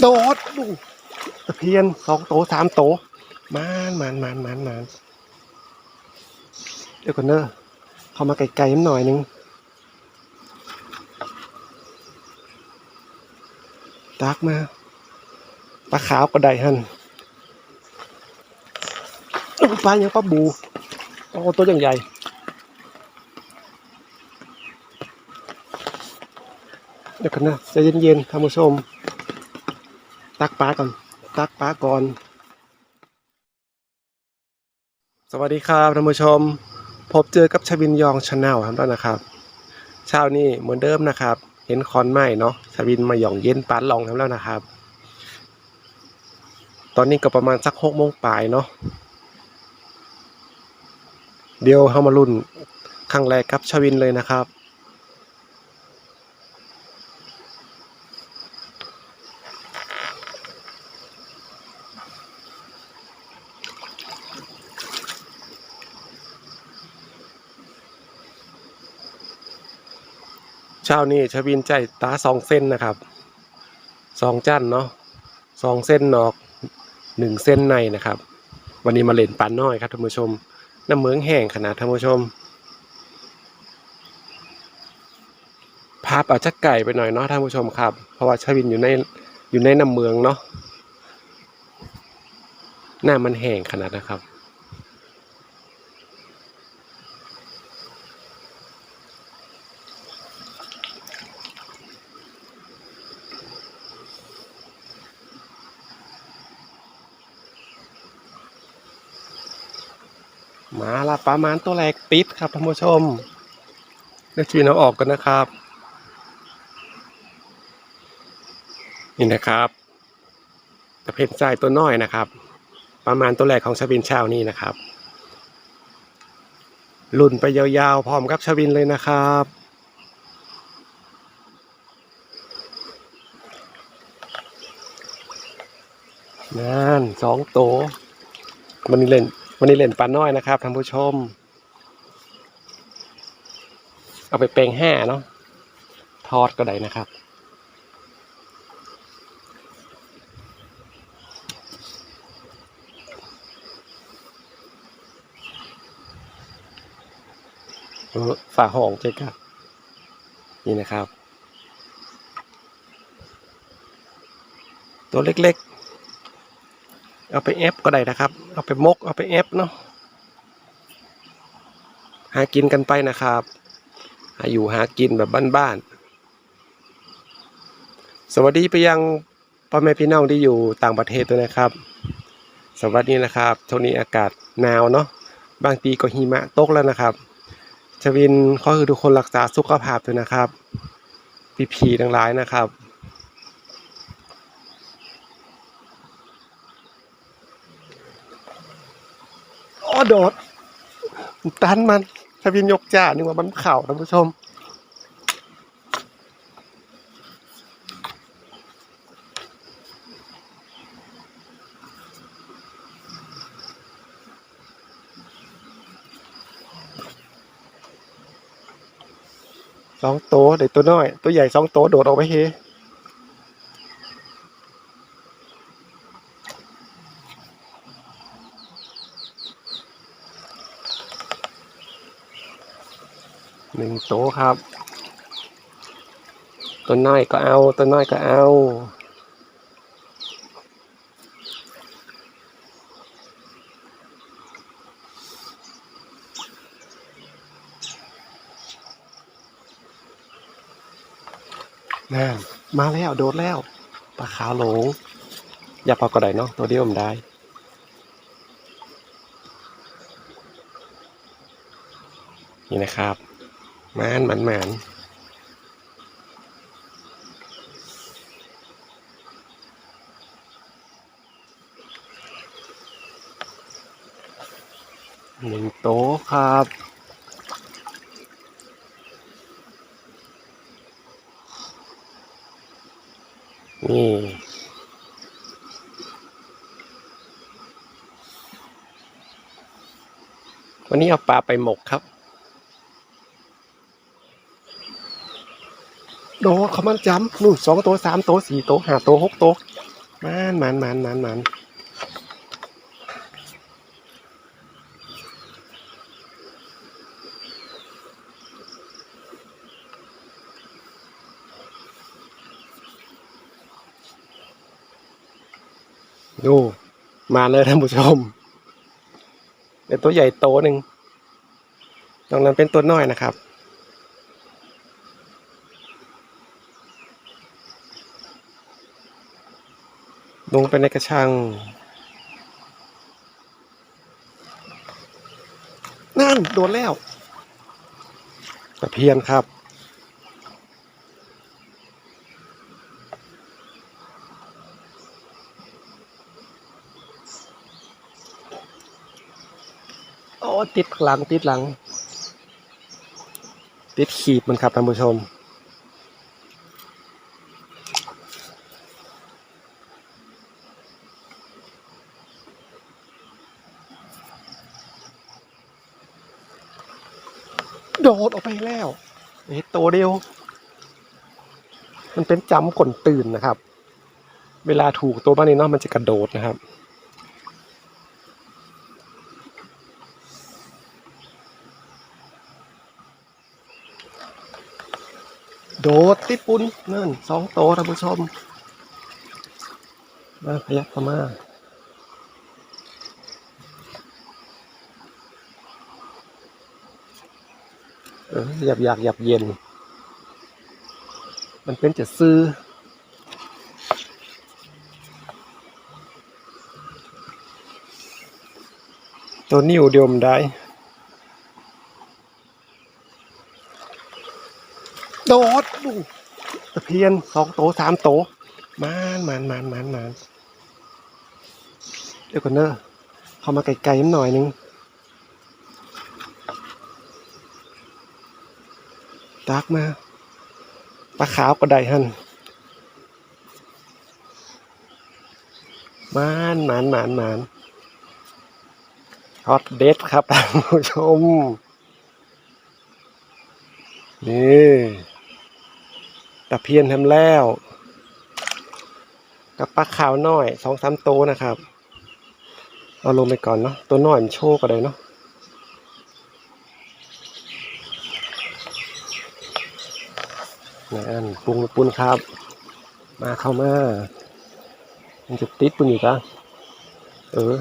โดดดูตะเพียนสองโตสามโตมานมานมานมานมานเดี๋ยวก่อนเนอะเข้ามาไกลๆนิดหน่อยนึงตักมาปลาขาวก็ได้ฮันปลายังปลาบูโอ้ตัวอย่างใหญ่เดี๋ยวกันนะใจเย็นๆท่านผู้ชม ตักปลาก่อน ตักปลาก่อน สวัสดีครับท่านผู้ชม พบเจอกับชวินยองชาแนลครับท่านนะครับเช้านี้เหมือนเดิมนะครับ เห็นคอนไม้เนาะชวินมาหย่องเย็นปานลองครับแล้วนะครับ ตอนนี้ก็ประมาณสักหกโมงปลายเนาะเดี๋ยวเข้ามารุ่นครั้งแรกกับชวินเลยนะครับ เช้านี้ชวินใจตาสองเส้นนะครับสองจันเนาะสองเส้นนอกหนึ่งเส้นในนะครับ วันนี้มาเล่นปานน้อยครับท่านผู้ชมน้ำเมืองแห้งขนาดท่านผู้ชม ภาพอาจจะไก่ไปหน่อยเนาะท่านผู้ชมครับ เพราะว่าชวินอยู่ในอยู่ในน้ำเมืองเนาะหน้ามันแห้งขนาดนะครับ มาละประมาณตัวแรกติดครับท่านผู้ชมเลือกชีนเอาออกกันนะครับ นี่นะครับตะเพ็นทรายตัวน้อยนะครับ ประมาณตัวแรกของชาวินเช้านี้นะครับลุ่นไปยาวๆ พร้อมกับชาวินเลยนะครับนั่นสองโตมันเล่น วันนี้เล่นปลาน้อยนะครับท่านผู้ชม เอาไปแปลงห้าเนาะทอดก็ได้นะครับ ฝาห้องเจ๊ครับนี่นะครับ ตัวเล็กๆ เอาไปเอฟก็ได้นะครับ เอาไปมก เอาไปเอฟเนาะ หากินกันไปนะครับ หาอยู่หากินแบบบ้านๆ สวัสดีไปยังพ่อแม่พี่น้องที่อยู่ต่างประเทศด้วยนะครับ สวัสดีนะครับช่วงนี้อากาศหนาวเนาะ บางทีก็หิมะตกแล้วนะครับ ชวินขอคือทุกคนรักษาสุขภาพด้วยนะครับ พี่พีทั้งหลายนะครับ อโดดตันมันชวินยกจ่านึกว่ามันเข่าท่านผู้ชมสองโตเด็กตัวน้อย ตัวใหญ่สองโตโดดออกไปเฮ โตครับ ตัวน้อยก็เอา ตัวน้อยก็เอานั่นมาแล้วโดดแล้วปลาขาวโหลง อย่าปลากระไดเนาะตัวเดียวมันได้นี่นะครับ มานมันมันหนึ่งโต๊ะครับนี่วันนี้เอาปลาไปหมกครับ โดเขามันจำนู่นสองตัวสามตัวสี่ตัวห้าตัวหกตัวมันมันมันมันมันดูมาเลยท่านผู้ชมเป็นตัวใหญ่โตหนึ่งตรงนั้นเป็นตัวน้อยนะครับ ลงไปในกระชัง นั่น โดนแล้วตะเพียนครับ โอ้ ติดหลัง ติดหลัง ติดขีบมันครับท่านผู้ชม โดดออกไปแล้วเฮ้โตวเดียว มันเป็นจำกลตื่นนะครับ เวลาถูกตัวบ้านนี้เนาะมันจะกระโดดนะครับโดดติดปุนนั่นสองโตวท่านผู้ชมมาพยักเข้ามา เออ หยับอยากหยับเย็น มันเป็นจะซื้อตัวนิ้วเดียวมันได้ โดดดูตะเพียนสองโตสามโตมานมานมานมานมานเดี๋ยวก่อนเนอะเข้ามาไกลๆนิดหน่อยนึง ตักมาปลาขาวก็ได้ฮันมานหมานหมานหมานฮอตเด็ดครับท่านผู้ชม นี่ตะเพียนทำแล้ว กับปลาขาวน้อยสองสามโตวนะครับ เอาลงไปก่อนเนาะตัวน้อยมันโชว์ก็ได้เนาะ นั่นปรุงปุนครับ มาเข้ามามันจะติดปุนอีกอะเออ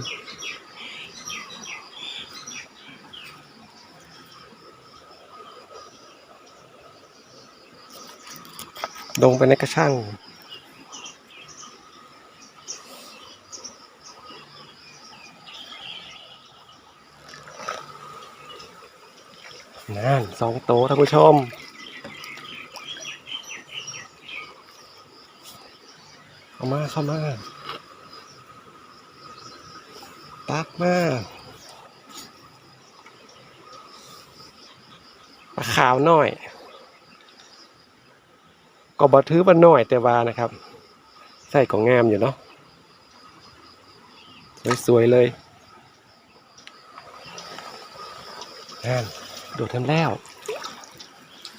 ลงไปในกระช่างนั่นสองโตท่านผู้ชม เข้ามาเข้ามาตักมาปลาขาวหน่อย ก็บอถือว่าน้อยแต่ว่านะครับ ใส่ของงามอยู่เนาะสวยๆเลยนั่นโดดทำแล้ว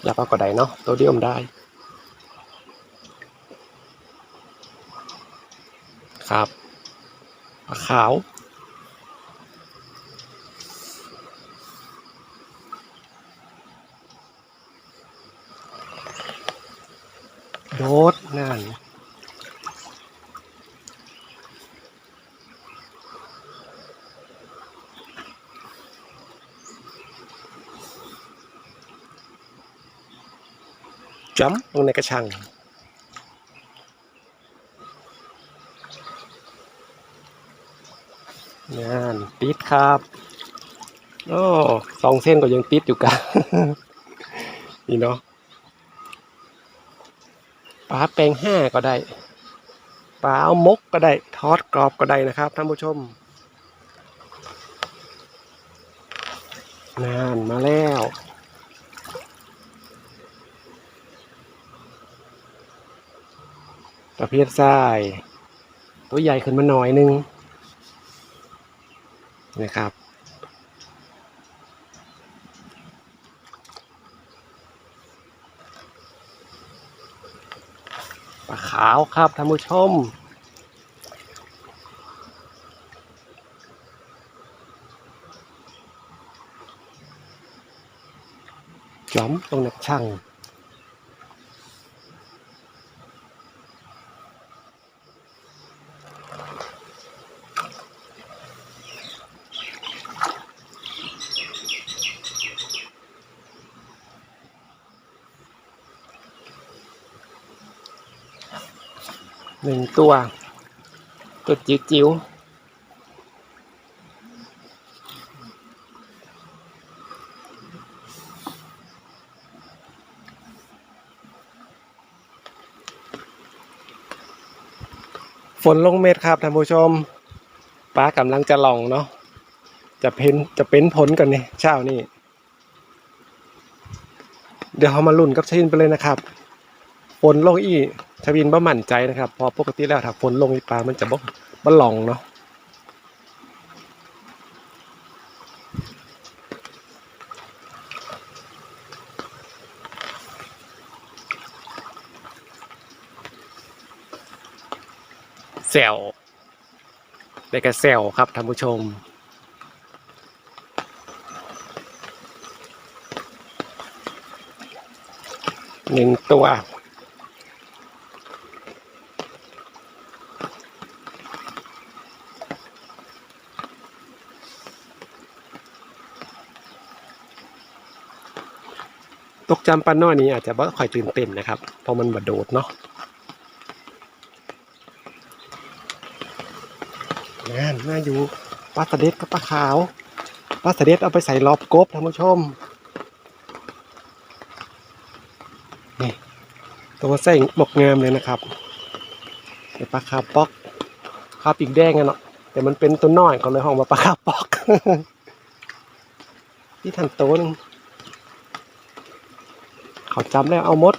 อยากเอากระไดเนาะตัวเดียวมได้ ครับปลาขาว โดดนั่นจ้ำลงในกระชัง นั่นติดครับโอ้สองเส้นก็ยังติดอยู่กันนี่เนาะปลาแปลงห้าก็ได้ปลาเอามกก็ได้ทอดกรอบก็ได้นะครับท่านผู้ชมนั่นมาแล้วประเภททราย ตัวใหญ่ขึ้นมาหน่อยนึง นะครับ ปลาขาวครับท่านผู้ชมจอมตรงนักช่าง หนึ่งตัวตัวจิ๋วจิ๋วฝนลงเม็ดครับท่านผู้ชมป้ากำลังจะลองเนาะจะเพ้นจะเป็นผลกันนี่เช้านี่เดี๋ยวเขามาลุ้นกับชินไปเลยนะครับฝนลงอี ชวินบ่มั่นใจนะครับ พอปกติแล้วถ้าฝนลงอีปลา มันจะบ่บ่หลองเนาะแซวได้กระแซวครับท่านผู้ชมหนึ่งตัว ตกจำปันนอนี้อาจจะบ่ค่อยตื่นเต้นนะครับ เพราะมันบดโดดเนาะนั่นน่าอยู่ปลาสเด็ดกับปลาขาวปลาสเด็ดเอาไปใส่รอบกบท่านผู้ชมนี่ตัวใส่หมกงามเลยนะครับปลาคาร์ปอกคาปีกแดงอะเนาะแต่มันเป็นตัวน้อยก็เลยห้องว่าปลาคาร์ปอกที่ทันโตนึง เขาจำแล้วเอามด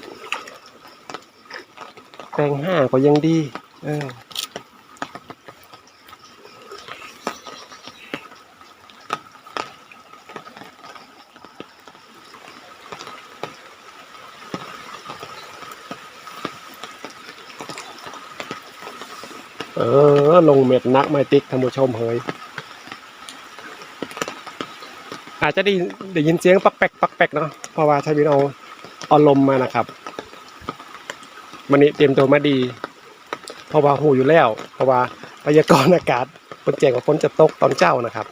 แปลงห้าก็ยังดี เออเออ ลงเม็ดนักไม่ติ๊กท่านผู้ชมเฮยอาจจะได้ได้ยินเสียงปักแปกปักแปกเนาะเพราะว่าใช้วินเอา เอาลมมานะครับมันนี้เตรียมตัวมาดี เพราะว่าหูอยู่แล้ว เพราะว่าพยากรณ์อากาศคนแจ้งว่าฝนจะตกตอนเจ้านะครับ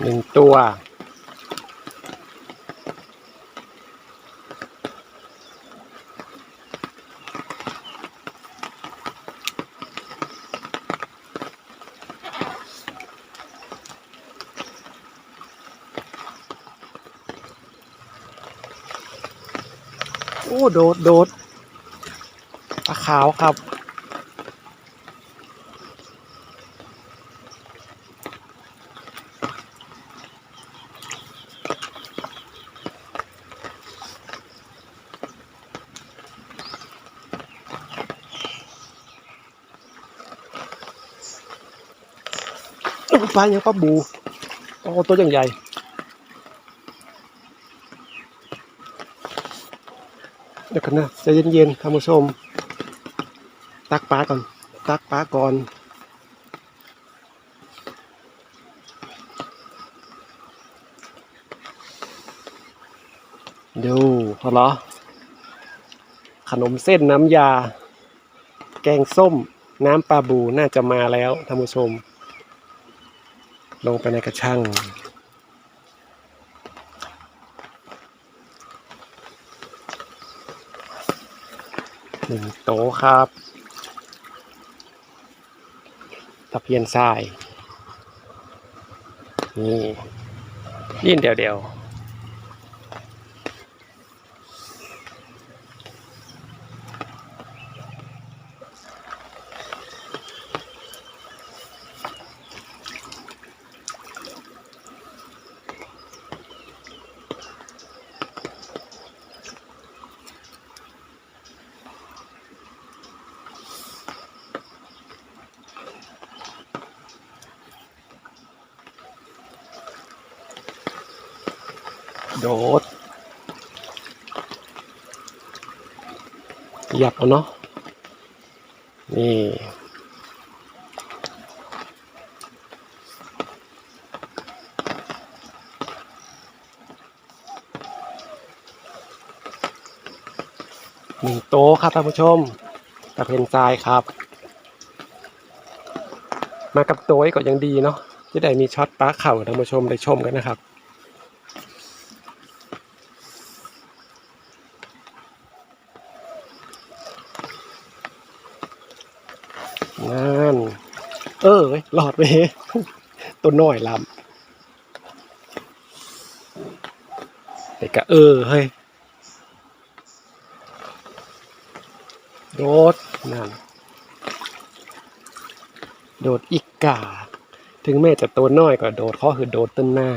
หนึ่งตัว โอ้โดดโดดปลาขาวครับ ปลายังปลาบูโอ้ตัวย่างใหญ่ ดี๋ยวกันนะใจเย็นๆท่านผู้ชม ตักปลาก่อน ตักปลาก่อน ดูพอเหรอ ขนมเส้นน้ำยา แกงส้ม น้ำปลาบูน่าจะมาแล้วท่านผู้ชม ลงไปในกระชัง หนึ่งโต๊ะครับตะเพียนทราย นี่ยื่นเดียวเดียว โดดหยักเอาเนาะ นี่ หนึ่งโต๊ะครับท่านผู้ชมตะเพนทรายครับ มากับโต๊ะก็ยังดีเนาะจะได้มีช็อตปลาเข่าท่านผู้ชมได้ชมกันนะครับ หลอดไปตัวน้อยลำเด็กก็เออเฮ้ยโดดนั่นโดดอีกกา ถึงแม้จะตัวน้อยก็โดดข้อคือโดดต้นหน้า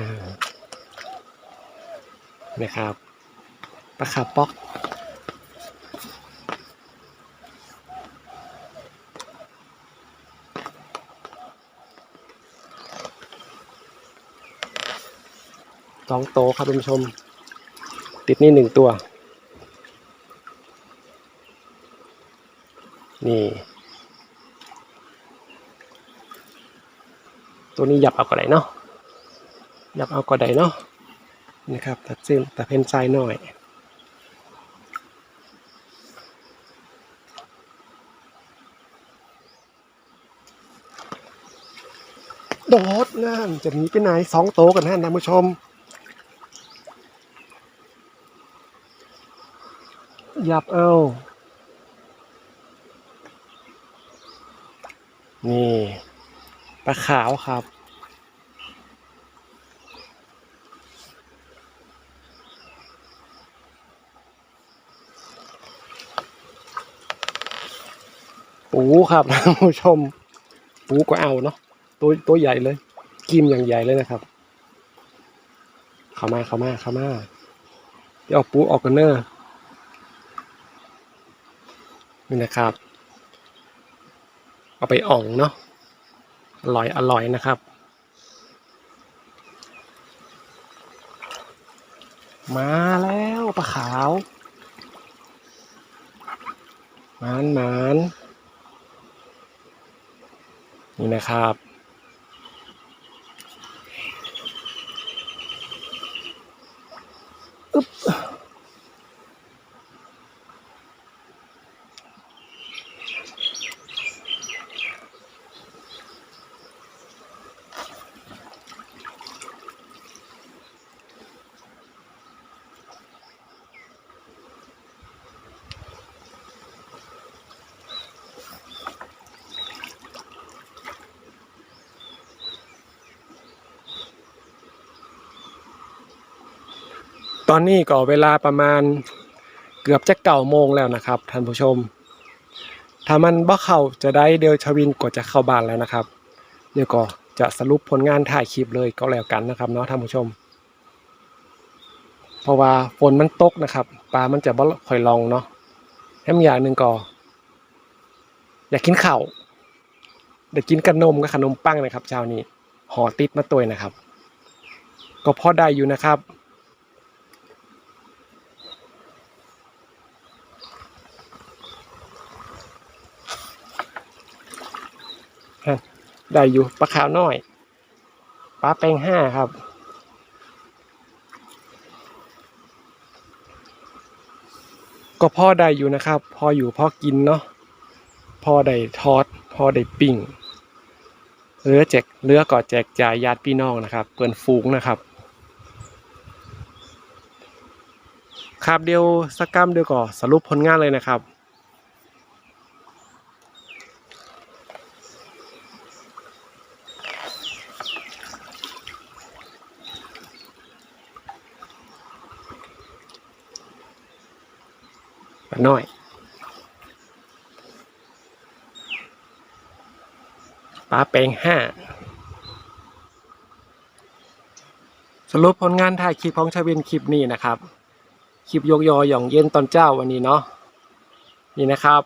นะครับปลาขาป๊อก สองโตครับคุณผู้ชม ติดนี่หนึ่งตัว นี่ ตัวนี้หยับเอาก็ได้เนาะหยับเอาก็ได้เนาะนะครับตัดเส้นแต่เพนไซหน่อยโดดนั่นจะหนีไปไหนสองโตกันนะท่านผู้ชม หยับเอา นี่ปลาขาวครับ ปูครับท่านผู้ชม ปูก็เอาเนาะตัวตัวใหญ่เลย กิมอย่างใหญ่เลยนะครับ เข้ามาเข้ามาเข้ามาเดี๋ยวเอาปูออกกันเนอร์ นี่นะครับ เอาไปอ่องเนาะอร่อยอร่อยนะครับ มาแล้วปลาขาวหมานหมานนี่นะครับ ตอนนี้ก็เวลาประมาณเกือบจะเก่าโมงแล้วนะครับท่านผู้ชม ถ้ามันบ่เข้าจะได้เดยวชวินก็จะเข้าบ้านแล้วนะครับเดี๋ยวก็จะสรุปผลงานถ่ายคลิปเลยก็แล้วกันนะครับเนาะท่านผู้ชม เพราะว่าฝนมันตกนะครับปลามันจะบ่ค่อยลองเนาะแถมอย่างหนึ่งก็อยากกินข้าวเดี๋ยวกินขนมกับขนมปังนะครับเช้านี้ห่อติดมาตัวนะครับ ก็พอได้อยู่นะครับ ได้อยู่ปลาขาวน้อยปลาแปงห้าครับก็พ่อได้อยู่นะครับ พออยู่พอกินเนาะพอได้ทอดพอได้ปิ้งเรือแจกเรือก็แจกจ่ายญาติพี่น้องนะครับเกินฟูงนะครับครับเดียวสักกรรมเดียวก็สรุปผลงานเลยนะครับ ปลาน้อย ปลาแปลงห้า สรุปผลงานถ่ายคลิปของชาวินคลิปนี้นะครับ คลิปยกยอหย่องเย็นตอนเจ้าวันนี้เนาะ นี่นะครับ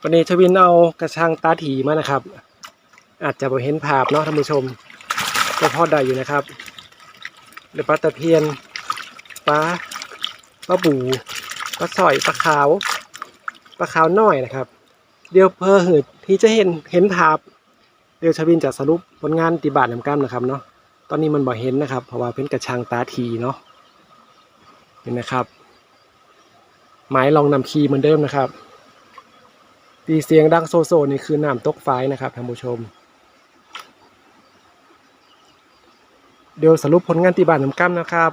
วันนี้ชวินเอากระชังตาถีมานะครับ อาจจะบ่เห็นภาพเนาะท่านผู้ชมก็พอได้อยู่นะครับหรือปลาตะเพียนปลา ปลาบูปลาสอยปลาขาวปลาขาวน้อยนะครับ เดี๋ยวเพอหืดที่จะเห็นเห็นภาพเดี๋ยวชวินจะสรุปผลงานติบาทนำกันนะครับเนาะตอนนี้มันบ่เห็นนะครับ เพราะว่าเป็นกระชังตาทีเนาะนี่นะครับ หมายลองนำคีเหมือนเดิมนะครับตีเสียงดังโซโซนี่คือน้ำตกไฟนะครับท่านผู้ชม เดี๋ยวสรุปผลงานที่บ้านน้ำกั้มนะครับ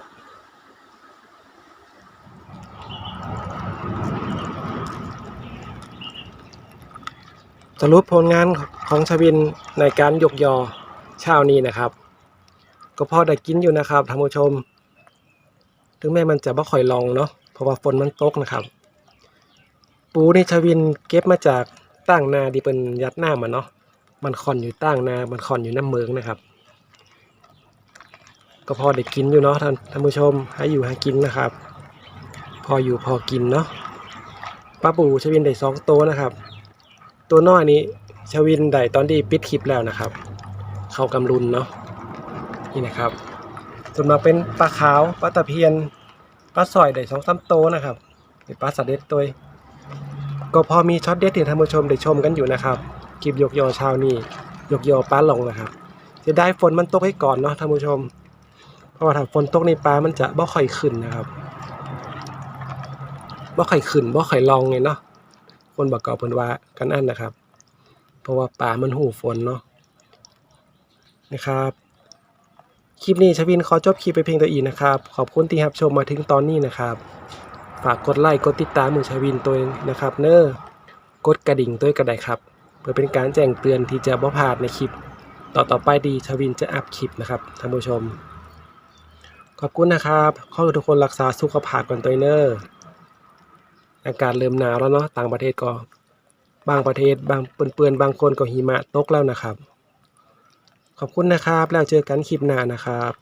สรุปผลงานของชวินในการยกยอเช้านี้นะครับ ก็พอได้กินอยู่นะครับท่านผู้ชม ถึงแม้มันจะบ่ค่อยลองเนาะเพราะว่าฝนมันตกนะครับ ปูนี่ชวินเก็บมาจากตั้งนาที่เป็นยัดหน้ามันเนาะมันคอนอยู่ตั้งนา มันคอนอยู่น้ำเมืองนะครับ ก็พอได้กินอยู่เนาะท่านท่านผู้ชมให้อยู่ให้กินนะครับ พออยู่พอกินเนาะปลาปูชวินได้สองตัวนะครับ ตัวน้อยนี้ชวินได้ตอนที่ปิดคลิปแล้วนะครับ เข้ากำลุนเนาะนี่นะครับส่วนมาเป็นปลาขาวปลาตะเพียนปลาสอยได้สองสามตัวนะครับเป็นปลาสะเด็ดตัวก็พอมีช็อตเด็ดที่ท่านผู้ชมได้ชมกันอยู่นะครับคลิปยกยอเช้านี้ยกยอปลาหลงนะครับจะได้ฝนมันตกให้ก่อนเนาะท่านผู้ชม เพราะว่าถ้าฝนตกในปลามันจะบ่ค่อยขึ้นนะครับบ่ค่อยขึ้นบ่ค่อยลองไงเนาะ คนบอกกล่าเพิ่นว่ากันอันนะครับ เพราะว่าปลามันหูฝนเนาะนะครับคลิปนี้ชวินขอจบคลิปไปเพียงตัวอีกนะครับ ขอบคุณที่รับชมมาถึงตอนนี้นะครับ ฝากกดไลค์กดติดตามมือชวินตัวนะครับ เนออกดกระดิ่งตัวกระไดครับ เพื่อเป็นการแจ้งเตือนที่จะบ่พลาดในคลิป ต่อต่อไปดีชวินจะอัพคลิปนะครับท่านผู้ชม ขอบคุณนะครับ ขอให้ทุกคนรักษาสุขภาพกันตัวเนอร์ อากาศเริ่มหนาวแล้วเนาะต่างประเทศก็บางประเทศบางเปื้อนๆบางคนก็หิมะตกแล้วนะครับ ขอบคุณนะครับ แล้วเจอกันคลิปหน้านะครับ